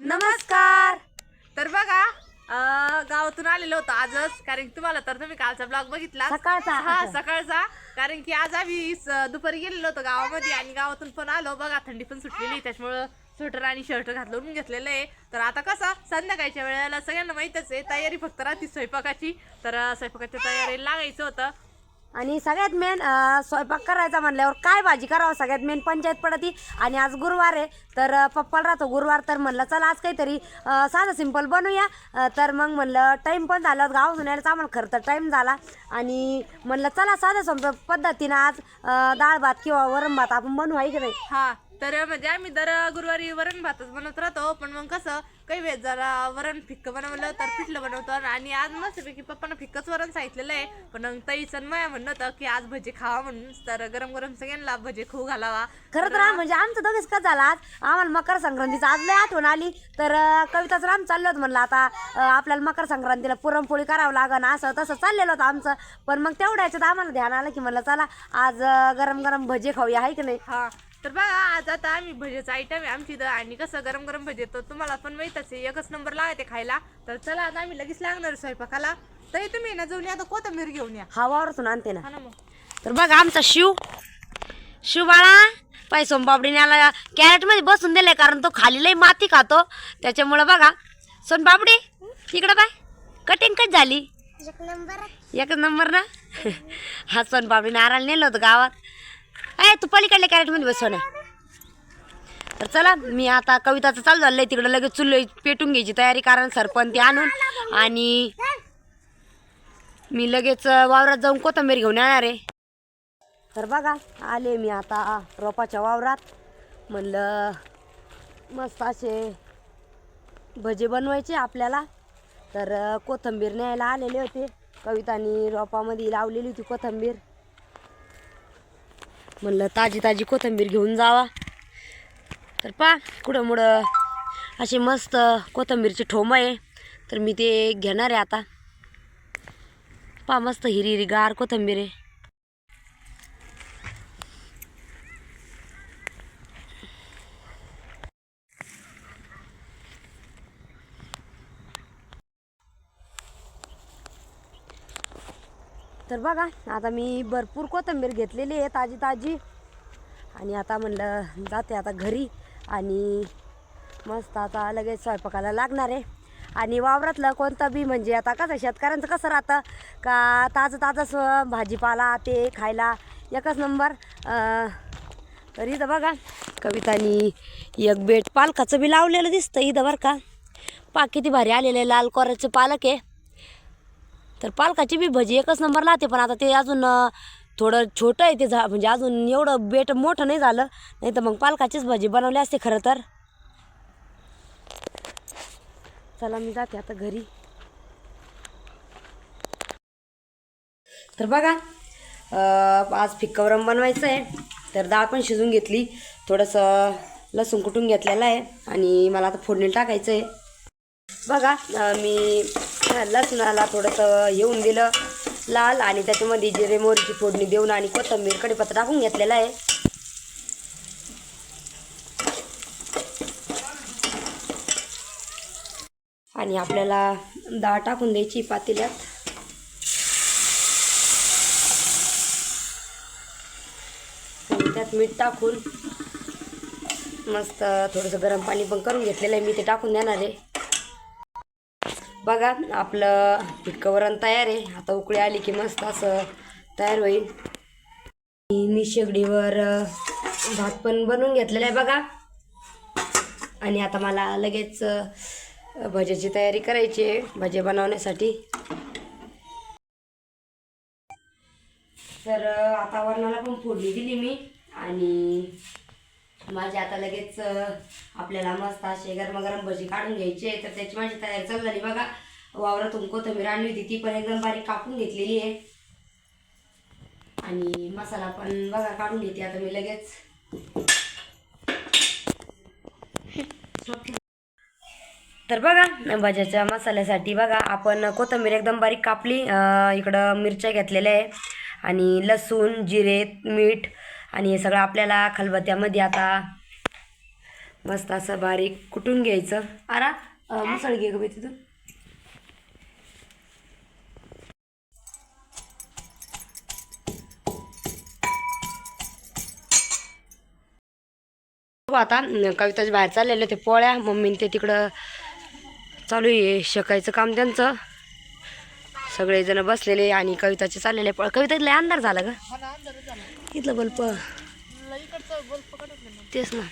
नमस्कार. तर बघा अं, गावातून आलेलो होतो आजच कारण की तुम्हाला तर तुम्ही कालचा ब्लॉग बघितला सकाळचा. हा सकाळचा. कारण की आज आम्ही स- दुपारी गेलेलो होतो गावामध्ये आणि गावातून पण आलो. बघा थंडी पण सुटलेली त्याच्यामुळं स्वेटर आणि शर्ट घातलं घेतलेलं आहे. तर आता कसं संध्याकाळच्या वेळेला सगळ्यांना माहितच आहे तयारी फक्त राहते स्वयंपाकाची. तर अं, स्वयंपाकाच्या तयारीला लागायचं होतं. आणि सगळ्यात मेन स्वयंपाक करायचा म्हणल्यावर काय भाजी करावं? सगळ्यात मेन पंचायत पडती आणि आज गुरुवार आहे. तर पप्पाला राहतो गुरुवार तर म्हणलं चला आज काहीतरी साधं सिंपल बनवूया तर मग म्हणलं टाईम पण झाला गाव यायला आम्हाला खरं तर टाईम झाला. आणि म्हणलं चला साधं सोप्या पद्धतीनं आज दाळ डाळ भात किंवा वरण भात आपण बनवू आहे की नाही? हा. तर म्हणजे आम्ही दर गुरुवारी वरण भातच बनवत राहतो पण मग कसं काही वेळ जरा वरण फिक्क बनवलं तर पिठलं बनवतो. आणि आज मस्तपैकी पप्पानं फिक्कच वरण सांगितलेलं आहे पण मग ताईचं माया म्हणणं होतं की आज भजी खावा म्हणून तर गरम गरम सगळ्यांना भजी खाऊ घालावा. खरं तर म्हणजे आमचं दोघेच का झाला आज? आम्हाला मकर संक्रांतीचं आज लय आठवण आली. तर कविताचं आम चाललो होतं म्हणलं आता आपल्याला मकर संक्रांतीला पुरणपोळी करावं लागन असं तसं चाललेलं होतं आमचं. पण मग तेवढ्या याच्यात आम्हाला ध्यान आलं की म्हणलं चला आज गरम गरम भजे खाऊया आहे की नाही? हा. तर बघा आज आता आम्ही भजीचा आयटम आहे आमची इथं आणि कसं गरम गरम भजी तर तुम्हाला पण माहीतच आहे एकच नंबर लागायचे खायला. तर चला आता आम्ही लगेच लागणार स्वयंपाकाला. तरी तुम्ही ना जाऊन या आता कोथंबीर घेऊन या. हवावरतून आणते ना. हा ना मग. तर बघा आमचा शिव. शिव बाळा पाय सोनपापडीने याला कॅरेटमध्ये बसून दिलंय कारण तो खाली लय माती खातो. त्याच्यामुळं बघा सोनपापडी तिकडं बाय कटिंग कच झाली? एक नंबर. ना? हा सोनपापडीने आरायला नेलं होतं गावात. अय तू पलीकडल्या कॅरेटमध्ये बसव तर चला मी आता कविताचं चालू आहे तिकडं लगेच चुल्ल पेटून घ्यायची तयारी कारण सरपंच आणून. आणि मी लगेच वावरात जाऊन कोथंबीर घेऊन येणार आहे. तर बघा आले मी आता रोपाच्या वावरात. म्हणलं मस्त असे भजे बनवायचे आपल्याला. तर कोथंबीर कोथिंबीर न्यायला आलेले होते. कवितानी रोपामध्ये लावलेली होती कोथिंबीर. म्हणलं ताजी ताजी कोथिंबीर घेऊन जावा. तर पा कुठं मुडं असे मस्त कोथंबीरचे ठोंब आहे. तर मी ते घेणार आहे आता. पा मस्त हिरी हिरी गार कोथिंबीर आहे. तर बघा आता मी भरपूर कोथिंबीर घेतलेली आहे ताजी ताजी आणि आता म्हणलं जाते आता घरी. आणि मस्त आता लगेच स्वयंपाकाला लागणार आहे. आणि वावरातलं कोणतं बी म्हणजे आता कसं शेतकऱ्यांचं कसं राहतं? का ताजं ताजं भाजीपाला ते खायला? एकच नंबर. तर इथं बघा कवितानी एक बेट पालकाचं बी लावलेलं दिसतं इथं बरं का. पा किती भारी आलेलं आहे लाल कोराचं पालक आहे. तर पालकाची बी भजी एकच नंबर लागते पण आता ते अजून थोडं छोटं आहे ते झा म्हणजे अजून एवढं बेट मोठं नाही झालं. नाही तर मग पालकाचीच भजी बनवली असते खरं तर. चला मी जाते आता घरी. तर बघा आज फिक्कवरम बनवायचं आहे. तर डाळ पण शिजून घेतली. थोडंसं लसूण कुटून घेतलेलं आहे. आणि मला आता फोडणी टाकायचं आहे. बघा मी लसणाला थोडंसं येऊन दिलं लाल आणि त्याच्यामध्ये जिरे मोहरीची फोडणी देऊन आणि कोथिंबीर कढीपत्ता टाकून घेतलेला आहे. आणि आपल्याला डाळ टाकून द्यायची पातेल्यात. त्यात मीठ टाकून मस्त थोडंसं गरम पाणी पण करून घेतलेलं आहे. मी ते टाकून देणार आहे. बघा आपलं पिटकं वरण तयार आहे. आता उकळी आली की मस्त असं तयार होईल. आणि मी शेगडीवर भात पण बनवून घेतलेला आहे बघा. आणि आता मला लगेच भज्याची तयारी करायची आहे भजे बनवण्यासाठी. तर आता वरणाला पण फोडणी दिली मी. आणि माझी आता लगेच आपल्याला मस्त असे गरम भजी काढून घ्यायची तर त्याची माझी तयारी चालू झाली. बघा वावरातून कोथिंबीर आणली होती. ती पण एकदम बारीक कापून घेतलेली आहे. आणि मसाला पण बघा काढून घेते. आता मी लगेच. तर बघा भाज्याच्या मसाल्यासाठी बघा आपण कोथिंबीर एकदम बारीक कापली. इकडं मिरच्या घेतलेल्या आहे. आणि लसूण जिरे मीठ आणि हे सगळं आपल्याला खलबत्त्यामध्ये आता मस्त असं बारीक कुटून घ्यायचं. आरा मुसळ घे ग तिथून. हो आता कविताच्या बाहेर चाललेले ते पोळ्या मम्मीने ते तिकडं चालू आहे शेकायचं काम त्यांचं. सगळेजण बसलेले आणि कविताचे चाललेले पळ कविता अंधार झाला का इथलं बल्ब. मला इकडचं बोल पकडत नाही मग. तेच ना.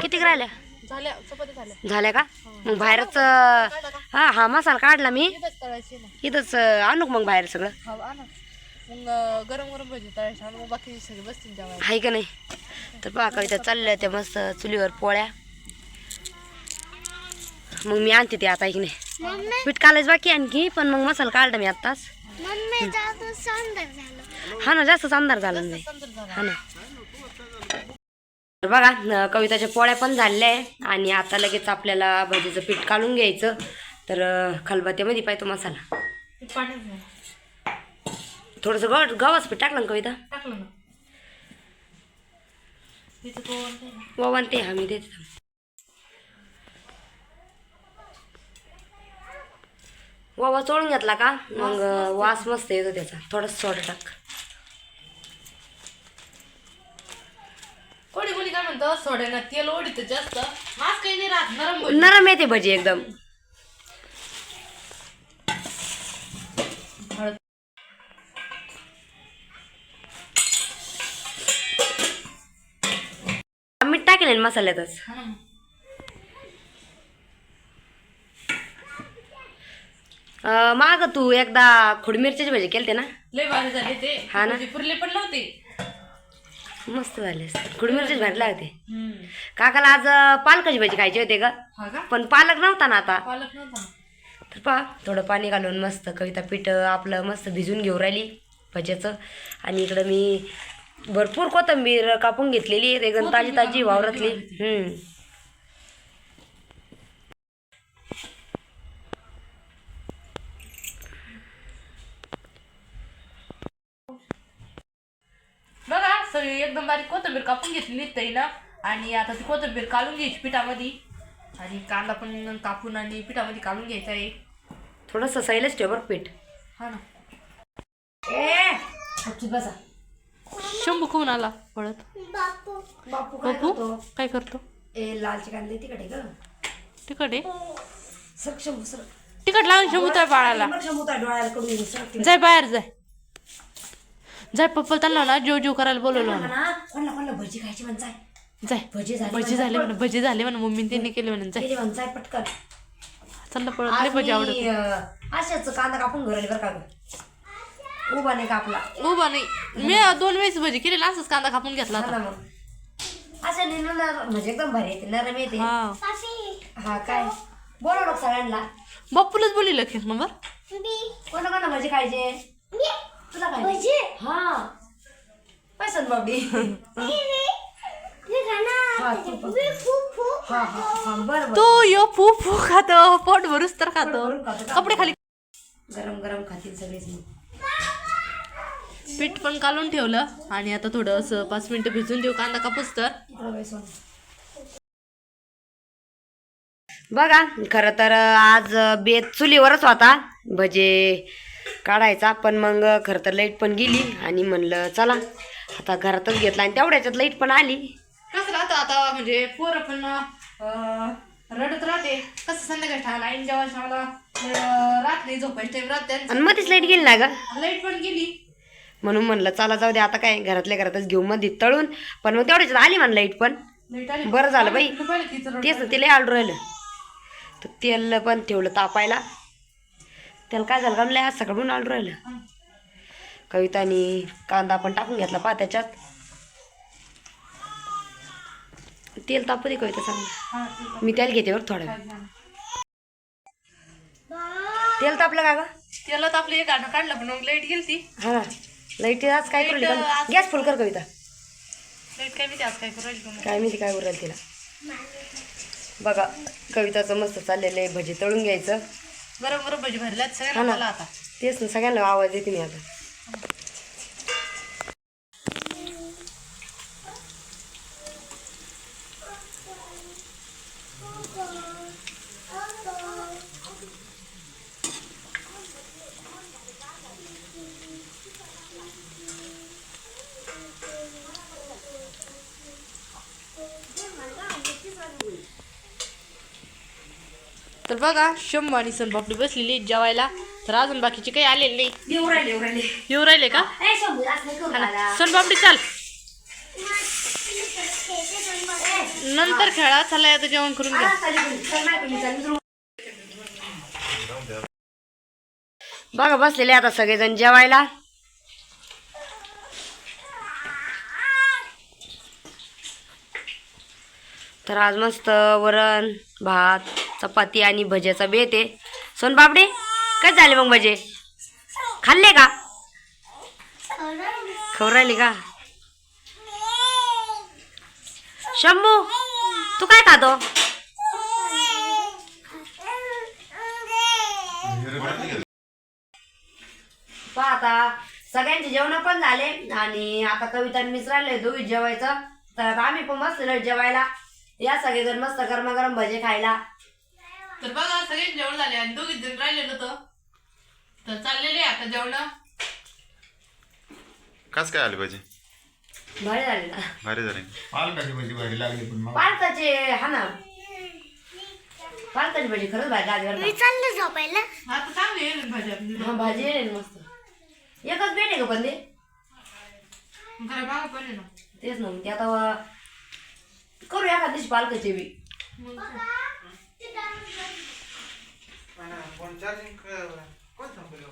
किती राहिल्या? झाल्या का? मग बाहेरच हा हा मसाला काढला मी. इथंच आणू मग बाहेर सगळं? हा गरम गरम भजी तळायची. आणि मग बाकी सगळे बसतील जेवायला. आहे का नाही? तर पहा कविता चालल्या त्या मस्त चुलीवर पोळ्या. मग मी आणते ते आता की नाही? पीठ कालायच बाकी आणखी पण मग मसाला काढला मी आत्ताच. हा ना जास्तच अंधार झाला नाही. हा ना. बघा कविताच्या पोळ्या पण झालेल्या आहे आणि आता लगेच आपल्याला भजीचं पीठ काढून घ्यायचं. तर अं, खलबत्त्यामध्ये पाहिजे मसाला. थोडंसं गव गव्हाचं पीठ टाकलं ना कविता? टाकलं ना. तिथं तो हा मी देते. ओवा चोळून घेतला का? मग वास मस्त येतो त्याचा. थोडंसं सोडा टाक कोणी तेल ओढीत जास्त. मास काही नाही राहत नरम भजी नरम येते भजी एकदम. मीठ टाकेल मसाल्यातच. माग तू एकदा खोड मिरच्याची भजी केलते ना? लय भारी झाले ते. हा ना. भजी पुरले पण नव्हते. मस्त झाले खोड मिरच्याची भारी लागते. हम्म. काकाला आज पालकाची भाजी खायची होते का का? पण पालक नव्हता ना आता. पालक नव्हता. ना. तर पहा थोडं पाणी घालून मस्त कविता पीठ आपलं मस्त भिजून घेऊ राहिली भज्याचं. आणि इकडं मी भरपूर कोथंबीर कापून घेतलेली एकदम ताजी ताजी वावरातली हम्म बघा सगळी एकदम बारीक कोथिंबीर कापून घेतलेली ताईनं आणि आता ती कोथिंबीर काढून घ्यायची पिठामध्ये. आणि कांदा पण कापून आणि पिठामध्ये काढून घ्यायचा आहे. थोडंसं सैलच ठेव बरं पीठ. हा ना. बसा. शंभू कोण आला पळत. बापू. बापू काय करतो? ए लालचे कांदे तिकडे ग. तिकट आहे? सक्षम सर. तिकट लावून शंभू त्या बाळाला. शंभूता डोळ्याला सरक जाय बाहेर जाय. जाय पप्पा त्यांना ना जेव जेव करायला बोलवलं म्हणा. ना कोणाला कोणाला भजी खायची म्हण जाय. जाय भजी झाली भजी झाले म्हणा भजी झाले म्हणा मम्मीने त्यांनी केले म्हणून जाय. केली म्हण जाय पटकन. चल ना पळत आज भजी आवडत मी, अं, अशाच कांदा कापून घराली बरं का ग? उभा नाही कापला उभा नाही. मी दोन वेळेस भजी केली असंच कांदा कापून घेतला हा होता. ना मग. असं नेलं ना म्हणजे एकदम भारी येते नरम येते हा. हा काय? बोला सगळ्यांना. बाप्पूलाच बोली खेळ नंबर कोणा कोणा भजी खायचे? तुला हा. पैसन बाबडी हा, तू पण. हा हा हा बरं बरं. तो यो फू फू खातो पोट भरूच तर खातो. भरून खातो का? कपडे खाली. गरम गरम खातील सगळेच मग पीठ पण काढून ठेवलं आणि आता थोडं असं पाच मिनिटं भिजून देऊ कांदा कापूस तर. इकडं बाई सोनं. बघा खरं तर आज बेत चुलीवरच होता. भजे काढायचा. पण मग खरं तर लाइट पण गेली आणि म्हणलं चला आता घरातच घेतला. आणि तेवढ्याच्यात लाइट पण आली. कसं राहतं आता म्हणजे पोरं पण रडत राहते. कसं संध्याकाळी जेव्हा राहत नाही झोपायची टाइम राहते आणि मध्येच लाइट गेली ना ग? लाइट पण गेली. म्हणून म्हणलं चला जाऊ दे आता काय घरातल्या घरातच घेऊ. मध्ये तळून पण मग तेवढ्याच्यात आली म्हणलं लाइट पण. बरं झालं बाई. तिचं तिला आलं राहिलं. तर तेल पण ठेवलं तापायला. त्याला काय झालं का लय आज सकाळून आलं राहिलं. कवितानी कांदा पण टाकून घेतला पा त्याच्यात तेल तापू दे कविता आहे. मी तेल घेते बरं थोडं वेळ. तेल तापलं का ग? त्याला तर आपली एक गाणं काढलं पण मग लाइट गेली हा लाइट आज काय करू Light, आज- गॅस फुल कर कविता. लाइट काय माहिती आज काय करू राहिली का नाही. काय माहिती काय उरेल तिला. बघा कविताचं मस्त चाललेलं आहे भजी तळून घ्यायचं. गरम भजी भरल्यात सगळ्यांना. मला आता तेच ना सगळ्यांना आवाज देते मी आता तर बघा शंभू आणि सोनपापडी बसलेली जेवायला. तर अजून बाकीचे काही आलेले नाही. येऊ राहिले येऊ राहिले. येऊ राहिले का? ए, शंभू, असं नाही करू मला. सोनपापडी चाल. नंतर खेळा. चला आता जेवण करून घ्या. आ, चालेल, चालेल. चल, नाही कोणी, चल, मी तुला- बघा बसलेले आता सगळेजण जेवायला. तर आज मस्त वरण भात चपाती आणि भज्याचा बेत आहे. सोनपापडी काय झाले मग भजे? खाल्ले का? खाऊ राहिली का? शंभू तू काय खातो? आता सगळ्यांचे जेवण पण झाले आणि आता कविता मिसरायला राहिले दोघी जेवायचं. तर आम्ही पण मस्त जेवायला. या सगळेजण मस्त गरमागरम भजे खायला. तर बघा सगळे जेवण झाले आणि दोघीच जण राहिलेलं होतं. तर चाललेले आता जेवण. कस काय आले पाहिजे भारी झाले ना. भारी झाले. पालकाची भाजी भाजी लागली पण मग. हा ना. पालकाची भजी खरंच भाजी लागली. चाललं झोपायला. आता चांगली आहे भाजी आपली. हा भाजी आहे मस्त. एकच बेट आहे का पण ते? पण आहे ना. तेच ना मग ते आता व- करू एखाद दिवशी पालकाचे बी? चार्जिंग कोण थांबलं